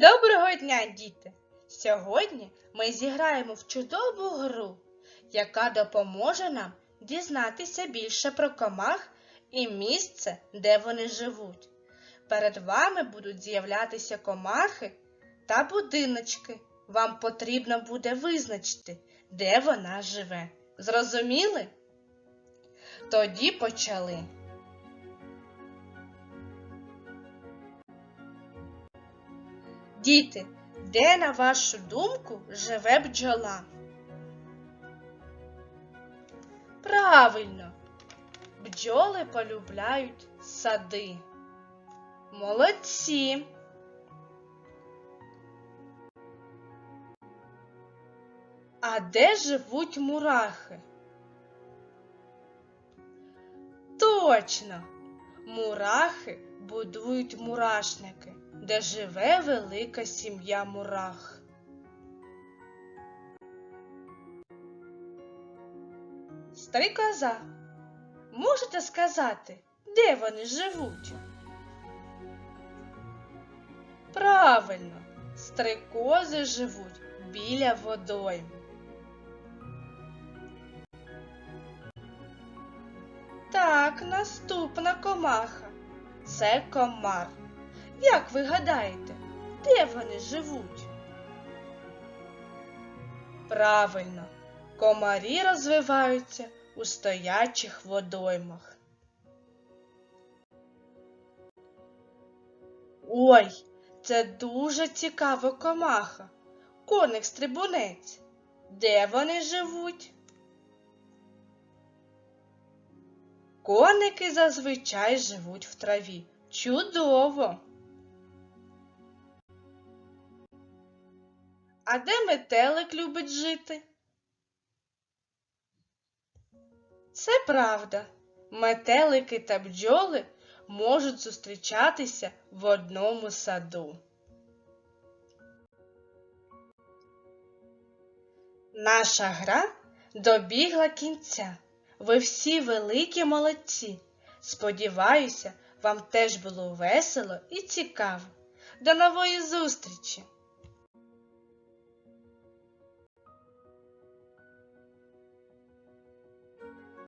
Доброго дня, діти! Сьогодні ми зіграємо в чудову гру, яка допоможе нам дізнатися більше про комах і місце, де вони живуть. Перед вами будуть з'являтися комахи та будиночки. Вам потрібно буде визначити, де вона живе. Зрозуміли? Тоді почали. Діти, де, на вашу думку, живе бджола? Правильно, бджоли полюбляють сади. Молодці. А де живуть мурахи? Точно! Мурахи будують мурашники, де живе велика сім'я мурах. Стрикоза, можете сказати, де вони живуть? Правильно, стрикози живуть біля водойм. Так, наступна комаха. Це комар. Як ви гадаєте, де вони живуть? Правильно, комарі розвиваються у стоячих водоймах. Ой, це дуже цікава комаха. Коник стрибунець. Де вони живуть? Коники зазвичай живуть в траві. Чудово! А де метелик любить жити? Це правда. Метелики та бджоли можуть зустрічатися в одному саду. Наша гра добігла кінця. Ви всі великі молодці. Сподіваюся, вам теж було весело і цікаво. До нової зустрічі!